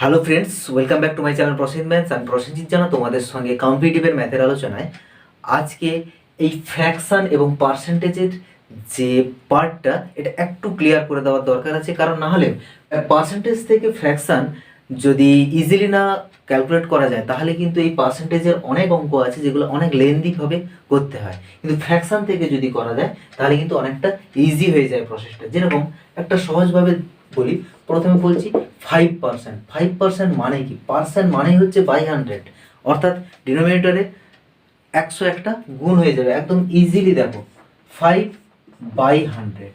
Hello friends welcome back to my channel Prasenjit maths আমি প্রসেনজিৎ জানা তোমাদের সঙ্গে কম্পিটিটিভের ম্যাথের আলোচনায়। আজকে এই ফ্র্যাকশন এবং পার্সেন্টেজের যে পার্টটা এটা একটু ক্লিয়ার করে দেওয়ার দরকার আছে, কারণ না হলে পার্সেন্টেজ থেকে ফ্র্যাকশন যদি ইজিলি না ক্যালকুলেট করা যায়, তাহলে কিন্তু এই পার্সেন্টেজের অনেক অঙ্ক আছে যেগুলো অনেক লেন্দিভাবে করতে হয়। কিন্তু ফ্র্যাকশন থেকে যদি করা যায়, তাহলে কিন্তু অনেকটা ইজি হয়ে যায় প্রসেসটা যেরকম একটা সহজভাবে বলি, প্রথমে বলছি ফাইভ পার্সেন্ট ফাইভ পার্সেন্ট মানে কি? পার্সেন্ট মানে হচ্ছে বাই হান্ড্রেড অর্থাৎ ডিনোমিনেটরে একশো একটা গুণ হয়ে যাবে। একদম ইজিলি দেখো। ফাইভ বাই হান্ড্রেড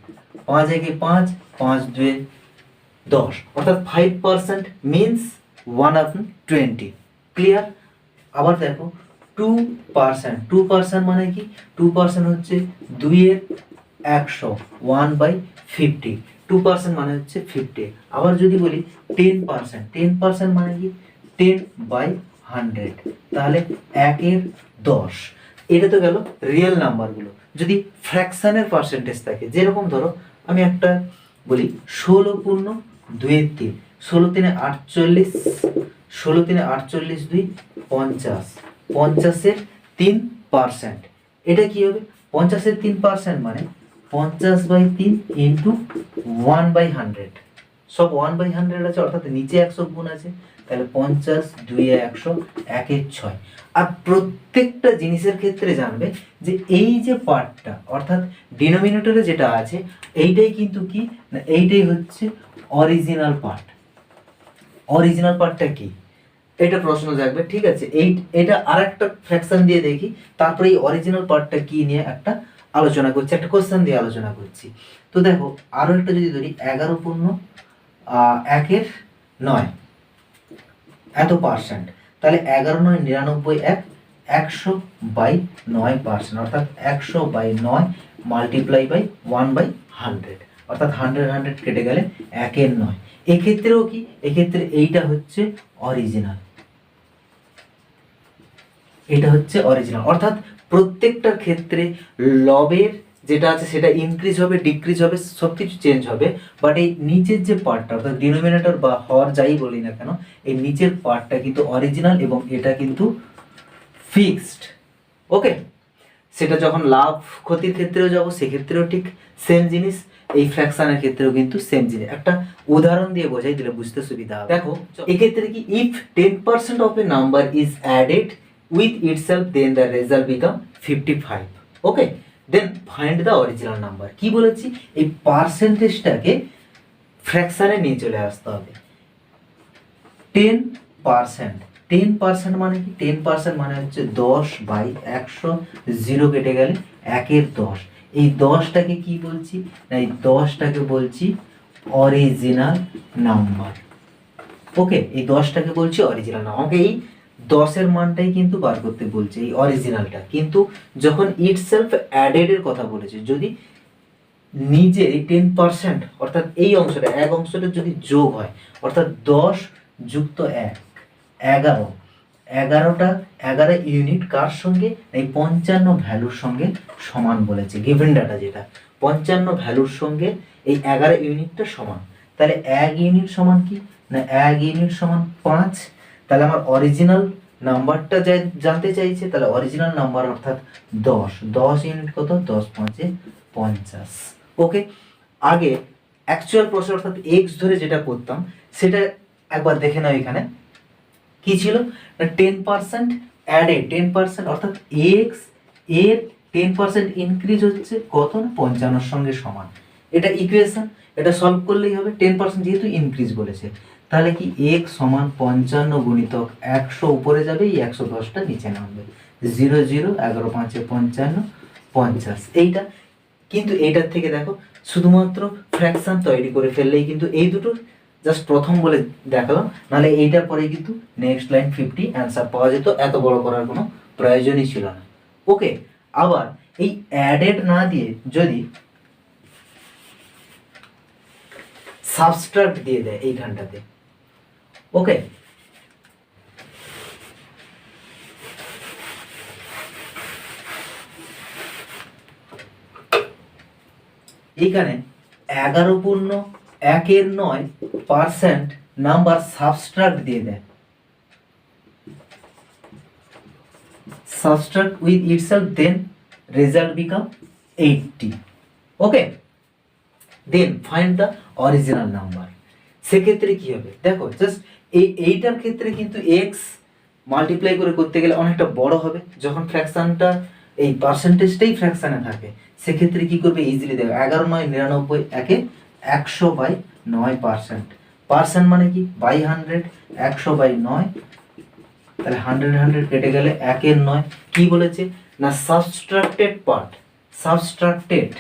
পাঁচ একে পাঁচ পাঁচ দুয়ে দশ। অর্থাৎ five percent means one of twenty clear আবার দেখো টু পার্সেন্ট টু পার্সেন্ট মানে কি? টু পার্সেন্ট হচ্ছে দুইয়ের একশো। One by fifty two percent মানে হচ্ছে ফিফটি আবার যদি বলি টেন পার্সেন্ট টেন পার্সেন্ট মানে কি? টেন বাই হান্ড্রেড তাহলে একের দশ। এটা তো গেল রিয়েল নাম্বারগুলো যদি ফ্র্যাকশনের পার্সেন্টেজ থাকে, যেরকম ধরো আমি একটা বলি ষোলো পূর্ণ দুইয়ের তিন, ষোলো তিনে আটচল্লিশ, ষোলো তিনে আটচল্লিশ দুই, পঞ্চাশ। পঞ্চাশের তিন পার্সেন্ট এটা কি হবে? পঞ্চাশের তিন পার্সেন্ট মানে পঞ্চাশ বাই তিন ইন্টু ওয়ান বাই হান্ড্রেড সব ওয়ান বাই হান্ড্রেড আছে, অর্থাৎ নিচে একশো গুণ আছে, তাহলে পঞ্চাশ, দুই একশো একের ছয়। আর প্রত্যেকটা জিনিসের ক্ষেত্রে জানবে যে এই যে পার্টটা, অর্থাৎ ডিনোমিনেটরে যেটা আছে, এইটাই কিন্তু কি? না, এইটাই হচ্ছে অরিজিনাল পার্ট অরিজিনাল পার্টটা কি? এটা প্রশ্ন জাগবে, ঠিক আছে? এই, এটা আর একটা ফ্র্যাকশন দিয়ে দেখি, তারপরে এই অরিজিনাল পার্টটা কি নিয়ে একটা আলোচনা করছি, একটা কোশ্চেন দিয়ে আলোচনা করছি। তো দেখো, আরও একটা যদি ধরি, এগারো পূর্ণ একের নয়, এত পার্সেন্ট তাহলে এগারো, নয়, নিরানব্বই, এক, একশো বাই নয় পার্সেন্ট অর্থাৎ একশো বাই নয় multiply by one by hundred অর্থাৎ হান্ড্রেড হান্ড্রেড কেটে গেলে একের নয়। এক্ষেত্রেও কি? এক্ষেত্রে এইটা হচ্ছে অরিজিনাল এটা হচ্ছে অরিজিনাল অর্থাৎ প্রত্যেকটার ক্ষেত্রে লবের যেটা আছে সেটা ইনক্রিজ হবে ডিক্রিজ হবে সব কিছু চেঞ্জ হবে। বাট এই নিচের যে পার্টটা অর্থাৎ ডিনোমিনেটর বা হর যাই বলি না কেন, এই নিচের পার্টটা কিন্তু অরিজিনাল এবং এটা কিন্তু ফিক্সড ওকে সেটা যখন লাভ ক্ষতির ক্ষেত্রেও যাব, সেক্ষেত্রেও ঠিক সেম জিনিস। এই ফ্র্যাকশনের ক্ষেত্রেও কিন্তু সেম জিনিস। একটা উদাহরণ দিয়ে বোঝাই দিলে বুঝতে সুবিধা হবে। দেখো, এক্ষেত্রে কি if ten percent of a number is added itself then the result become fifty five okay then find the original number কি বলেছি? এই পার্সেন্টেজটাকে ফ্র্যাকশনে নিয়ে চলে আসতে হবে। টেন পার্সেন্ট টেন পার্সেন্ট মানে কি? টেন পার্সেন্ট মানে হচ্ছে দশ বাই একশো জিরো কেটে গেলে একের দশ। এই দশটাকে কি বলছি? না, এই দশটাকে বলছি অরিজিনাল নাম্বার ওকে এই দশটাকে বলছি অরিজিনাল নাম্বার আমাকে দশের মানটাই কিন্তু বার করতে বলছে এই অরিজিনালটা কিন্তু যখন ইট সেলফ অ্যাডেডের কথা বলেছে, যদি নিজে এই টেন পার্সেন্ট অর্থাৎ এই অংশটা, এক অংশটা যদি যোগ হয়, অর্থাৎ দশ যুক্ত এক, এগারো, এগারোটা, এগারো ইউনিট কার সঙ্গে? এই পঞ্চান্ন ভ্যালুর সঙ্গে সমান বলেছে গিভেন ডাটা যেটা। পঞ্চান্ন ভ্যালুর সঙ্গে এই এগারো ইউনিটটা সমান। তাহলে এক ইউনিট সমান কি? না, এক ইউনিট সমান পাঁচ? তাহলে আমার অরিজিনাল নাম্বারটা জানতে চাইছে, তাহলে অরিজিনাল নাম্বার অর্থাৎ দশ। দশ ইউনিট কত? দশ পাঁচে পঞ্চাশ। ওকে? আগে অ্যাকচুয়াল প্রসেস অর্থাৎ এক্স ধরে যেটা করতাম, সেটা একবার দেখে নাও এখানে। কি ছিল? টেন পার্সেন্ট অ্যাডে টেন পার্সেন্ট অর্থাৎ এক্সের টেন পার্সেন্ট ইনক্রিজ হচ্ছে কত পঞ্চান্নর সঙ্গে সমান। এটা ইকুয়েশন এটা সলভ করলেই হবে টেন পার্সেন্ট যেহেতু ইনক্রিজ বলেছে। তাহলে কি এক সমান পঞ্চান্ন গুণিতক একশো উপরে যাবে, এই একশো দশটা নিচে নামবে। জিরো জিরো এগারো পাঁচে পঞ্চান্ন, পঞ্চাশ। এইটা, কিন্তু এইটার থেকে দেখো, শুধুমাত্র ফ্র্যাকশন তৈরি করে ফেললেই কিন্তু এই দুটো জাস্ট প্রথম বলে দেখালাম, নাহলে এইটার পরে কিন্তু নেক্সট লাইন ফিফটি অ্যান্সার পাওয়া যেত, এত বড় করার কোনো প্রয়োজনই ছিল না। ওকে আবার এই অ্যাডেড না দিয়ে যদি সাবস্ট্রাক্ট দিয়ে দেয় এইখানটাতে। ওকে এখানে এগারো পূর্ণ, একের নয় পার্সেন্ট নাম্বার সাবস্ট্রাক্ট দিয়ে দেয়। Subtract with itself, then result become 80 okay? Then find the original number সেক্ষেত্রে কি হবে? দেখো জাস্ট এই এইটার ক্ষেত্রে কিন্তু এক্স মাল্টিপ্লাই করে করতে গেলে অনেকটা বড় হবে। যখন ফ্র্যাকশানটা এই পার্সেন্টেজটাই ফ্র্যাকশানে থাকে, সেক্ষেত্রে কি করবে ইজিলি দেখো, এগারো, নয়, নিরানব্বই, একে একশো বাই নয় পার্সেন্ট পার্সেন্ট মানে কি? বাই হান্ড্রেড, একশো বাই নয়। তাহলে হান্ড্রেড হান্ড্রেড কেটে গেলে একের নয়। কি বলেছে? না সাবস্ট্রাক্টেড পার্ট সাবস্ট্রাক্টেড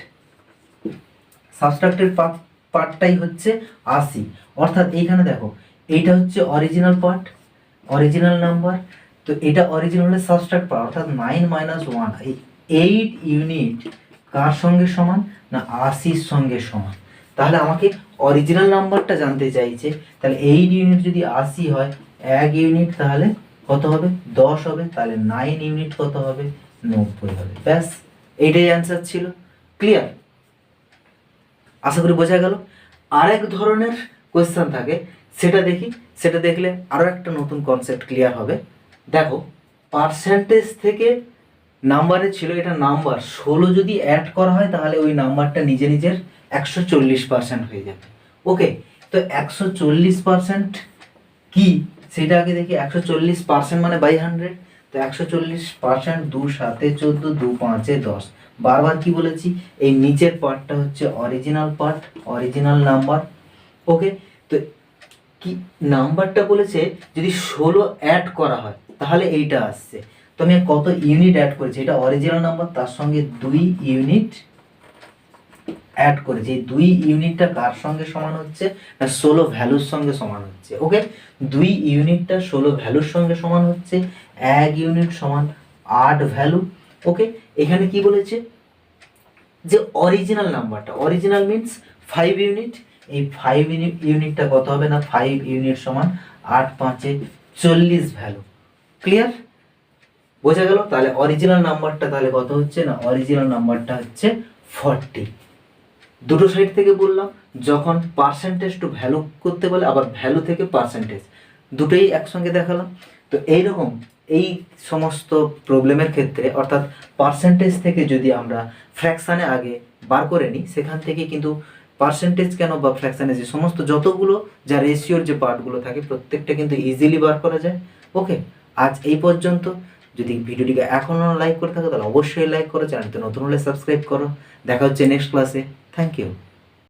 সাবস্ট্রাক্টেড পার্টটাই হচ্ছে আশি অর্থাৎ এইখানে দেখো, এইটা হচ্ছে অরিজিনাল পার্ট অরিজিনাল নাম্বার তো এটা অরিজিনাল সাবস্ট্রাক্ট পার্ট অর্থাৎ নাইন মাইনাস ওয়ান এই এইট ইউনিট কার সঙ্গে সমান না আশির সঙ্গে সমান? তাহলে আমাকে অরিজিনাল নাম্বারটা জানতে চাইছে, তাহলে এইট ইউনিট যদি আশি হয়, এক ইউনিট তাহলে কত হবে? দশ হবে, তাহলে নাইন ইউনিট কত হবে? নব্বই হবে। ব্যাস, এইটাই অ্যান্সার ছিল। ক্লিয়ার আশা করি বোঝা গেল। আরেক ধরনের কোয়েশ্চেন থাকে, সেটা দেখি। সেটা দেখলে আরও একটা নতুন কনসেপ্ট ক্লিয়ার হবে। দেখো পার্সেন্টেজ থেকে নাম্বারে ছিল এটা নাম্বার ষোলো যদি অ্যাড করা হয়, তাহলে ওই নাম্বারটা নিজে নিজের একশো চল্লিশ পার্সেন্ট হয়ে যাবে। ওকে তো একশো চল্লিশ পার্সেন্ট কি? সেটা আগে দেখি, একশো চল্লিশ পার্সেন্ট মানে বাই হান্ড্রেড তো একশো চল্লিশ পার্সেন্ট দু সাতে চোদ্দ, দু পাঁচে দশ। বারবার কি বলেছি? এই নিচের পার্টটা হচ্ছে original part original number okay তো কি নাম্বারটা বলেছে? যদি ষোলো অ্যাড করা হয়, তাহলে এইটা আসছে। তো আমি কত ইউনিট অ্যাড করেছি? এটা অরিজিনাল নাম্বার তার সঙ্গে দুই ইউনিট অ্যাড করেছি। এই দুই ইউনিটটা কার সঙ্গে সমান হচ্ছে? না, ষোলো ভ্যালুর সঙ্গে সমান হচ্ছে ওকে দুই ইউনিটটা ষোলো ভ্যালুর সঙ্গে সমান হচ্ছে, এক ইউনিট সমান আট ভ্যালু ওকে এখানে কি বলেছে? যে অরিজিনাল নাম্বারটা অরিজিনাল মিনস ফাইভ ইউনিট এই ফাইভ ইউনিটটা কত হবে না? ফাইভ ইউনিট সমান আট পাঁচে চল্লিশ ভ্যালু ক্লিয়ার বোঝা গেল? তাহলে অরিজিনাল নাম্বারটা তাহলে কত হচ্ছে না? অরিজিনাল নাম্বারটা হচ্ছে ফর্টি দুটো সাইড থেকে বললাম, যখন পার্সেন্টেজ টু ভ্যালু করতে বলে, আবার ভ্যালু থেকে পার্সেন্টেজ দুটোই একসঙ্গে দেখালাম। তো এইরকম এই সমস্ত প্রবলেমের ক্ষেত্রে, অর্থাৎ পার্সেন্টেজ থেকে যদি আমরা ফ্র্যাকশানে আগে বার করে নিই, সেখান থেকে কিন্তু পার্সেন্টেজ কেন বা ফ্র্যাকশানে যে সমস্ত যতগুলো, যা রেশিওর যে পার্টগুলো থাকে, প্রত্যেকটা কিন্তু ইজিলি বার করা যায়। ওকে আজ এই পর্যন্ত। যদি ভিডিওটিকে এখনও লাইক করে থাকো, তাহলে অবশ্যই লাইক করো চ্যানেলটি নতুন হলে সাবস্ক্রাইব করো। দেখা হচ্ছে নেক্সট ক্লাসে থ্যাংক ইউ